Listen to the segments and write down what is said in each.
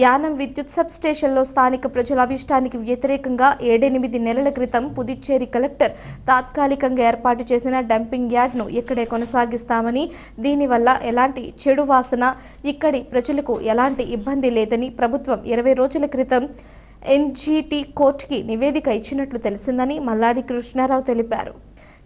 యానం విద్యుత్ సబ్ స్టేషన్లో స్థానిక ప్రజల అభిష్టానికి వ్యతిరేకంగా ఏడెనిమిది నెలల క్రితం పుదుచ్చేరి కలెక్టర్ తాత్కాలికంగా ఏర్పాటు చేసిన డంపింగ్ యార్డ్ను ఇక్కడే కొనసాగిస్తామని దీనివల్ల ఎలాంటి చెడు వాసన ఇక్కడి ప్రజలకు ఎలాంటి ఇబ్బంది లేదని ప్రభుత్వం ఇరవై రోజుల క్రితం ఎన్జీటీ కోర్టుకి నివేదిక ఇచ్చినట్లు తెలిసిందని మల్లాడి కృష్ణారావు తెలిపారు.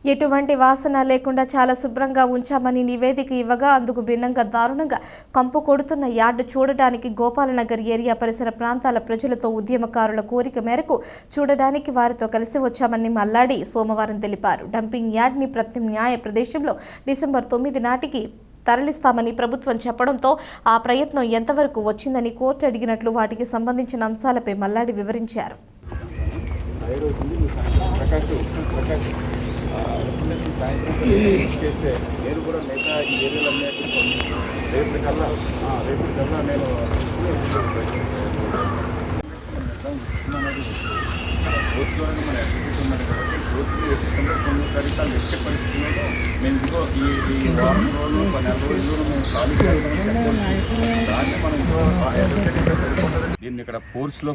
ఎటువంటి వాసన లేకుండా చాలా శుభ్రంగా ఉంచామని నివేదిక ఇవ్వగా అందుకు భిన్నంగా దారుణంగా కంపు కొడుతున్న యార్డు చూడడానికి గోపాలనగర్ ఏరియా పరిసర ప్రాంతాల ప్రజలతో ఉద్యమకారుల కోరిక మేరకు చూడడానికి వారితో కలిసి వచ్చామని మల్లాడి సోమవారం తెలిపారు. డంపింగ్ యార్డ్ని ప్రత్యామ్నాయ ప్రదేశంలో డిసెంబర్ తొమ్మిది నాటికి తరలిస్తామని ప్రభుత్వం చెప్పడంతో ఆ ప్రయత్నం ఎంతవరకు వచ్చిందని కోర్టు అడిగినట్లు వాటికి సంబంధించిన అంశాలపై మల్లాడి వివరించారు. చేస్తే నేను కూడా మిగతా ఈ ఏరియాలో రేపు కల్లా రేపు కల్లా నేను కోర్టులోనే మన అడ్వకేట్ కాబట్టి పరిస్థితుల్లో మేము ఇదిగో ఈ ఈ వారం రోజులు నెల మేము ఖాళీ దాన్ని మనం ఇక్కడ దీన్ని ఇక్కడ ఫోర్స్లో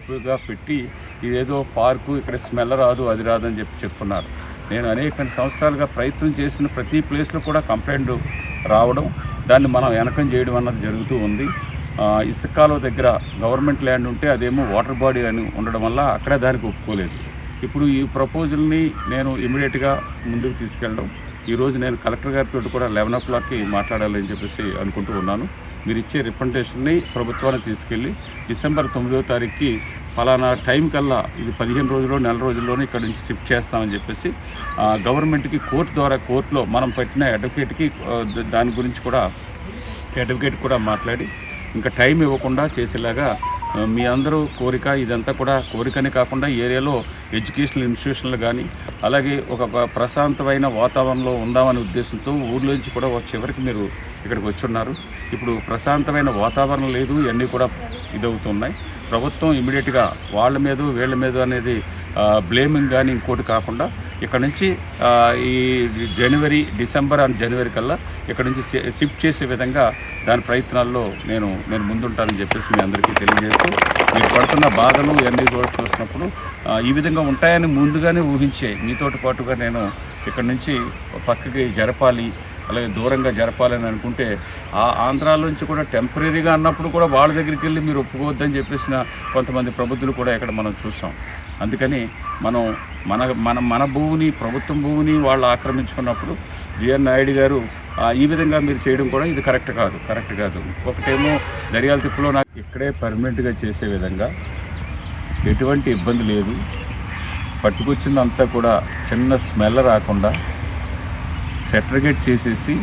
పెట్టి ఇదేదో పార్కు ఇక్కడ స్మెల్ రాదు అది రాదు అని చెప్పి చెప్తున్నారు. నేను అనేక సంవత్సరాలుగా ప్రయత్నం చేసిన ప్రతి ప్లేస్లో కూడా కంప్లైంట్ రావడం దాన్ని మనం వెనకం చేయడం అన్నది జరుగుతూ ఉంది. ఇసుకాలో దగ్గర గవర్నమెంట్ ల్యాండ్ ఉంటే అదేమో వాటర్ బాడీ అని ఉండడం వల్ల అక్కడ దానికి ఒప్పుకోలేదు. ఇప్పుడు ఈ ప్రపోజల్ని నేను ఇమీడియట్గా ముందుకు తీసుకెళ్ళడం. ఈరోజు నేను కలెక్టర్ గారితో కూడా లెవెన్ ఓ క్లాక్కి మాట్లాడాలని చెప్పేసి అనుకుంటూ ఉన్నాను. మీరు ఇచ్చే రిప్రజెంటేషన్ని ప్రభుత్వానికి తీసుకెళ్ళి డిసెంబర్ తొమ్మిదో తారీఖుకి ఫలానా టైం కల్లా ఇది పదిహేను రోజుల్లో నెల రోజుల్లోనే ఇక్కడ నుంచి షిఫ్ట్ చేస్తామని చెప్పేసి ఆ, గవర్నమెంట్కి కోర్టు ద్వారా కోర్టులో మనం పెట్టిన అడ్వకేట్కి దాని గురించి కూడా అడ్వకేట్ కూడా మాట్లాడి ఇంకా టైం ఇవ్వకుండా చేసేలాగా మీ అందరూ కోరిక ఇదంతా కూడా కోరికనే కాకుండా ఏరియాలో ఎడ్యుకేషనల్ ఇన్స్టిట్యూషన్లు కానీ అలాగే ఒక ప్రశాంతమైన వాతావరణంలో ఉందామనే ఉద్దేశంతో ఊర్లోంచి కూడా ఒక చివరికి మీరు ఇక్కడికి వచ్చి ఉన్నారు ఇప్పుడు ప్రశాంతమైన వాతావరణం లేదు ఇవన్నీ కూడా ఇదవుతున్నాయి. ప్రభుత్వం ఇమీడియట్గా వాళ్ళ మీద వీళ్ళ మీద అనేది బ్లేమింగ్ కానీ ఇంకోటి కాకుండా ఇక్కడ నుంచి ఈ జనవరి డిసెంబర్ అండ్ జనవరి కల్లా ఇక్కడ నుంచి షిఫ్ట్ చేసే విధంగా దాని ప్రయత్నాల్లో నేను నేను ముందుంటానని చెప్పేసి మీ అందరికీ తెలియజేస్తూ మీరు పడుతున్న బాధలు ఇవన్నీ కూడా చూసినప్పుడు ఈ విధంగా ఉంటాయని ముందుగానే ఊహించే మీతోటి పాటుగా నేను ఇక్కడ నుంచి పక్కకి జరపాలి అలాగే దూరంగా జరపాలని అనుకుంటే ఆ ఆంధ్రాలోంచి కూడా టెంపరీగా అన్నప్పుడు కూడా వాళ్ళ దగ్గరికి వెళ్ళి మీరు ఒప్పుకోవద్దని చెప్పేసిన కొంతమంది ప్రబుద్ధులు కూడా ఇక్కడ మనం చూసాం. అందుకని మనం మన మన మన భూమిని ప్రభుత్వం భూమిని వాళ్ళు ఆక్రమించుకున్నప్పుడు జిఎన్ నాయుడు గారు ఈ విధంగా మీరు చేయడం కూడా ఇది కరెక్ట్ కాదు కరెక్ట్ కాదు. ఒకటేమో దర్యాల తిప్పులో నాకు ఇక్కడే పర్మనెంట్గా చేసే విధంగా ఎటువంటి ఇబ్బంది లేదు. పట్టుకొచ్చిందంతా కూడా చిన్న స్మెల్ రాకుండా సెటర్గేట్ చేసేసి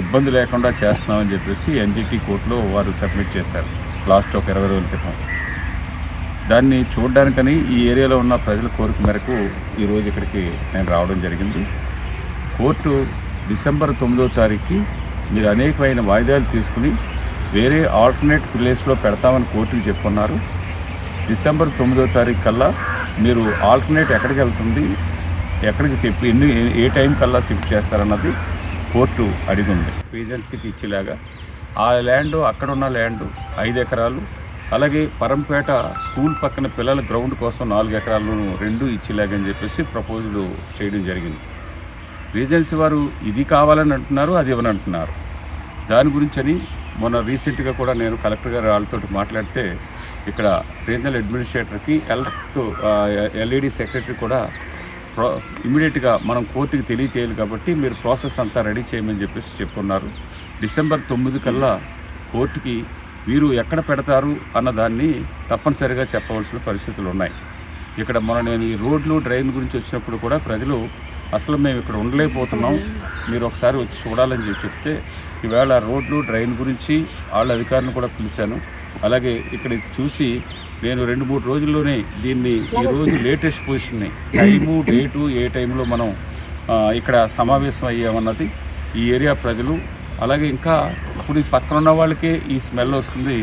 ఇబ్బంది లేకుండా చేస్తున్నామని చెప్పేసి ఎన్జిటి కోర్టులో వారు సబ్మిట్ చేశారు లాస్ట్ ఒక ఇరవై రోజుల క్రితం. దాన్ని చూడడానికని ఈ ఏరియాలో ఉన్న ప్రజల కోరిక మేరకు ఈరోజు ఇక్కడికి నేను రావడం జరిగింది. కోర్టు డిసెంబర్ తొమ్మిదో తారీఖుకి మీరు అనేకమైన వాయిదాలు తీసుకుని వేరే ఆల్టర్నేట్ ప్లేస్లో పెడతామని కోర్టుకి చెప్పున్నారు డిసెంబర్ తొమ్మిదో తారీఖు కల్లా మీరు ఆల్టర్నేట్ ఎక్కడికి వెళ్తుంది? ఎక్కడికి షిఫ్ట్ ఎన్ని ఏ టైం కల్లా షిఫ్ట్ చేస్తారన్నది కోర్టు అడిగింది. ఏజెన్సీకి ఇచ్చేలాగా. ఆ ల్యాండ్ అక్కడ ఉన్న ల్యాండ్ ఐదు ఎకరాలు. అలాగే పరంపేట స్కూల్ పక్కన పిల్లల గ్రౌండ్ కోసం నాలుగు ఎకరాలను రెండు ఇచ్చేలాగని చెప్పేసి ప్రపోజల్ చేయడం జరిగింది. రీజెన్సీ వారు ఇది కావాలని అంటున్నారు అది ఇవ్వని అంటున్నారు. దాని గురించి అని మొన్న రీసెంట్గా కూడా నేను కలెక్టర్ గారు వాళ్ళతో మాట్లాడితే ఇక్కడ రీజనల్ అడ్మినిస్ట్రేటర్కి హెల్త్ ఎల్ఈడి సెక్రటరీ కూడా ఇమీడియట్గా మనం కోర్టుకి తెలియచేయాలి కాబట్టి మీరు ప్రాసెస్ అంతా రెడీ చేయమని చెప్పేసి చెప్పున్నారు. డిసెంబర్ తొమ్మిది కల్లా కోర్టుకి మీరు ఎక్కడ పెడతారు అన్న దాన్ని తప్పనిసరిగా చెప్పవలసిన పరిస్థితులు ఉన్నాయి. ఇక్కడ మన నేను ఈ రోడ్లు డ్రైన్ గురించి వచ్చినప్పుడు కూడా ప్రజలు అసలు మేము ఇక్కడ ఉండలేకపోతున్నాం. మీరు ఒకసారి వచ్చి చూడాలని చెప్పి చెప్తే ఈవేళ రోడ్లు డ్రైన్ గురించి వాళ్ళ అధికారులను కూడా పిలిచాను. అలాగే ఇక్కడ చూసి నేను రెండు మూడు రోజుల్లోనే దీన్ని ఈరోజు లేటెస్ట్ పొజిషన్ని టైము డేటు ఏ టైంలో మనం ఇక్కడ సమావేశం అయ్యామన్నది ఈ ఏరియా ప్రజలు అలాగే ఇంకా ఇప్పుడు ఈ పక్కన ఉన్న వాళ్ళకే ఈ స్మెల్ వస్తుంది.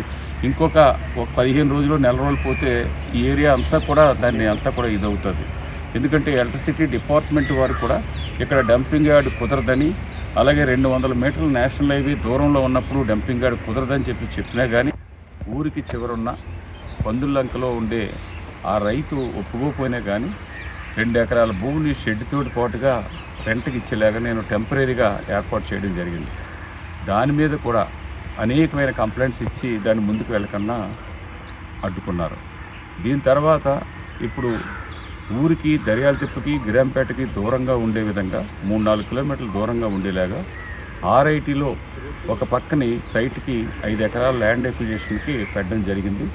ఇంకొక ఒక పదిహేను రోజులు నెల రోజులు పోతే ఈ ఏరియా అంతా కూడా దాన్ని అంతా కూడా ఇదవుతుంది. ఎందుకంటే ఎలక్ట్రిసిటీ డిపార్ట్మెంట్ వారు కూడా ఇక్కడ డంపింగ్ యార్డ్ కుదరదని అలాగే రెండు వందల మీటర్ల నేషనల్ హైవే దూరంలో ఉన్నప్పుడు డంపింగ్ యార్డ్ కుదరదని చెప్పి చెప్పినా కానీ ఊరికి చివరున్న పందుల్లంకలో ఉండే ఆ రైతు ఒప్పుకోపోయినా కానీ రెండు ఎకరాల భూమిని షెడ్తోటి పాటుగా రెంట్కి ఇచ్చేలాగా నేను టెంపరీగా ఏర్పాటు చేయడం జరిగింది. దాని మీద కూడా అనేకమైన కంప్లైంట్స్ ఇచ్చి దాన్ని ముందుకు వెళ్ళకన్నా అడ్డుకున్నారు. దీని తర్వాత ఇప్పుడు ఊరికి దర్యాల తిప్పుకి గిరంపేటకి దూరంగా ఉండే విధంగా మూడు నాలుగు కిలోమీటర్ల దూరంగా ఉండేలాగా ఆర్ఐటీలో ఒక పక్కని సైట్కి ఐదు ఎకరాల ల్యాండ్ ఎక్విజిషన్కి పెట్టడం జరిగింది.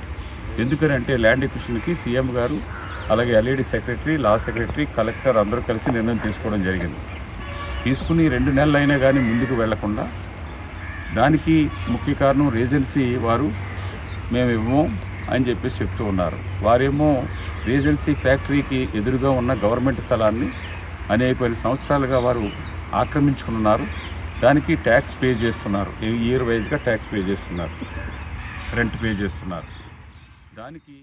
ఎందుకని అంటే ల్యాండ్ ఎక్విజిషన్కి సీఎం గారు అలాగే LED secretary law secretary collector అందరూ కలిసి నిర్ణయం తీసుకోవడం జరిగింది. తీసుకుని రెండు నెలలు అయినా కానీ ముందుకు వెళ్ళకుండా దానికి ముఖ్య కారణం రీజెన్సీ వారు మేము ఇవ్వము అని చెప్పేసి చెప్తూ ఉన్నారు. వారేమో రేజెన్సీ ఫ్యాక్టరీకి ఎదురుగా ఉన్న గవర్నమెంట్ స్థలాన్ని అనేక సంవత్సరాలుగా వారు ఆక్రమించుకున్నారు దానికి ట్యాక్స్ పే చేస్తున్నారు. ఇయర్ వైజ్గా ట్యాక్స్ పే చేస్తున్నారు. రెంట్ పే చేస్తున్నారు. దానికి